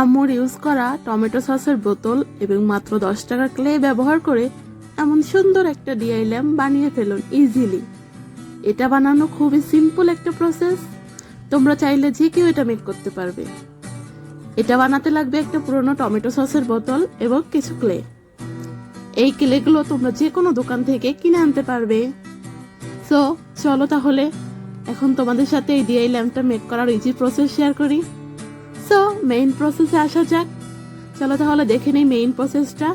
আম্মুর ইউজ করা টমেটো সসের বোতল এবং মাত্র দশ টাকার ক্লে ব্যবহার করে এমন সুন্দর একটা ডিআই ল্যাম্প বানিয়ে ফেলুন ইজিলি এটা বানানো খুবই সিম্পল একটা প্রসেস তোমরা চাইলে যে কেউ এটা মেক করতে পারবে। এটা বানাতে লাগবে একটা পুরনো টমেটো সসের বোতল এবং কিছু ক্লে এই ক্লেগুলো তোমরা যে কোনো দোকান থেকে কিনে আনতে পারবে। সো চলো তাহলে, এখন তোমাদের সাথে এই ডিআই ল্যাম্পটা মেক করার ইজি প্রসেস শেয়ার করি। সো মেইন প্রসেসে আসা যাক। চলো তাহলে দেখে নেই মেইন প্রসেসটা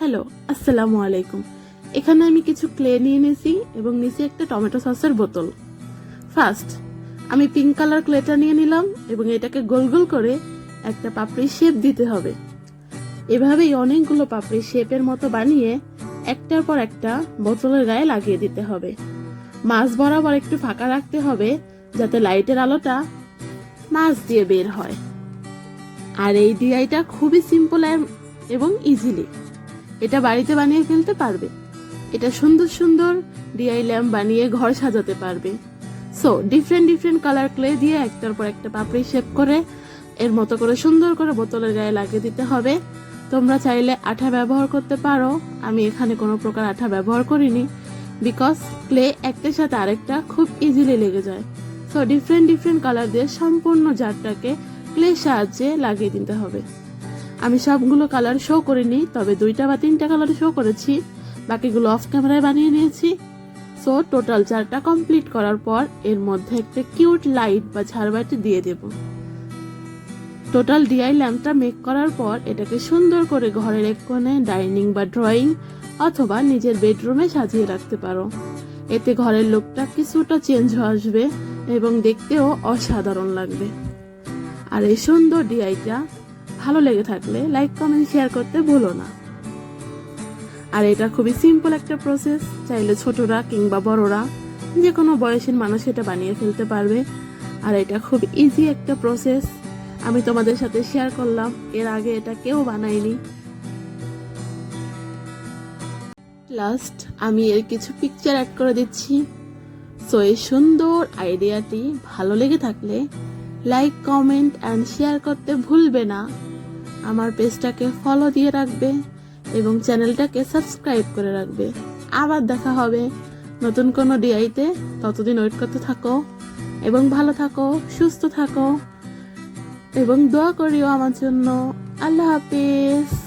হ্যালো আসসালামু আলাইকুম। এখানে আমি কিছু ক্লে নিয়ে নিয়েছি এবং নিচে একটা টমেটো সসের বোতল। ফার্স্ট আমি পিঙ্ক কালার ক্লেটা নিয়ে নিলাম এবং এটাকে গোল গোল করে একটা পাপড়ি শেপ দিতে হবে। এভাবেই অনেকগুলো পাপড়ি শেপের মতো বানিয়ে একটার পর একটা বোতলের গায়ে লাগিয়ে দিতে হবে। মাছ বরাবর একটু ফাঁকা রাখতে হবে যাতে লাইটের আলোটা মাছ দিয়ে বের হয়। আর এই ডিআইটা খুবই সিম্পল এবং ইজিলি এটা বাড়িতে বানিয়ে ফেলতে পারবে। এটা সুন্দর সুন্দর ডিআই ল্যাম্প বানিয়ে ঘর সাজাতে পারবে। So different different colour clay দিয়ে একটার পর একটা পাপড়ি শেপ করে, এর মতো করে সুন্দর করে বোতলের গায়ে লাগিয়ে দিতে হবে। তোমরা চাইলে আঠা ব্যবহার করতে পারো। আমি এখানে কোনো প্রকার আঠা ব্যবহার করিনি। বিকজ ক্লে একটার সাথে আরেকটা খুব ইজিলি লেগে যায়। সো ডিফারেন্ট ডিফারেন্ট কালার দিয়ে সম্পূর্ণ জারটাকে ক্লে সাহায্যে লাগিয়ে দিতে হবে। আমি সবগুলো কালার শো করিনি, তবে দুইটা বা তিনটা কালার শো করেছি। বাকিগুলো অফ ক্যামেরায় বানিয়ে নিয়েছি। সো টোটাল চারটা কমপ্লিট করার পর এর মধ্যে একটা কিউট লাইট বা ঝাড়বাতি দিয়ে দেব। টোটাল ডিআই ল্যাম্পটা মেক করার পর এটাকে সুন্দর করে ঘরের এক কোণে ডাইনিং বা ড্রয়িং অথবা নিজের বেডরুমে সাজিয়ে রাখতে পারো। এতে ঘরের লুকটা কিছুটা চেঞ্জ হয়ে আসবে। এবং দেখতেও অসাধারণ লাগবে। আর এই সুন্দর ডিআইটা ভালো লেগে থাকলে লাইক, কমেন্ট, শেয়ার করতে ভুলো না। আর এটা খুবই সিম্পল একটা প্রসেস। চাইলে ছোটরা কিংবা বড়রা যে কোনো বয়সের মানুষ এটা বানিয়ে ফেলতে পারবে। আর এটা খুব ইজি একটা প্রসেস আমি তোমাদের সাথে শেয়ার করলাম। এর আগে এটা কেউ বানায়নি। লাস্ট আমি এর কিছু পিকচার অ্যাড করে দিচ্ছি। সো এই সুন্দর আইডিয়াটি ভালো লেগে থাকলে লাইক কমেন্ট অ্যান্ড শেয়ার করতে ভুলবে না। আমার পেজটাকে ফলো দিয়ে রাখবে এবং চ্যানেলটাকে সাবস্ক্রাইব করে রাখবে। আবার দেখা হবে নতুন কোনো ডিআইতে ততদিন ওয়েট করতে থাকো এবং ভালো থাকো, সুস্থ থাকো এবং দোয়া করিও আমার জন্য। আল্লাহ হাফিজ।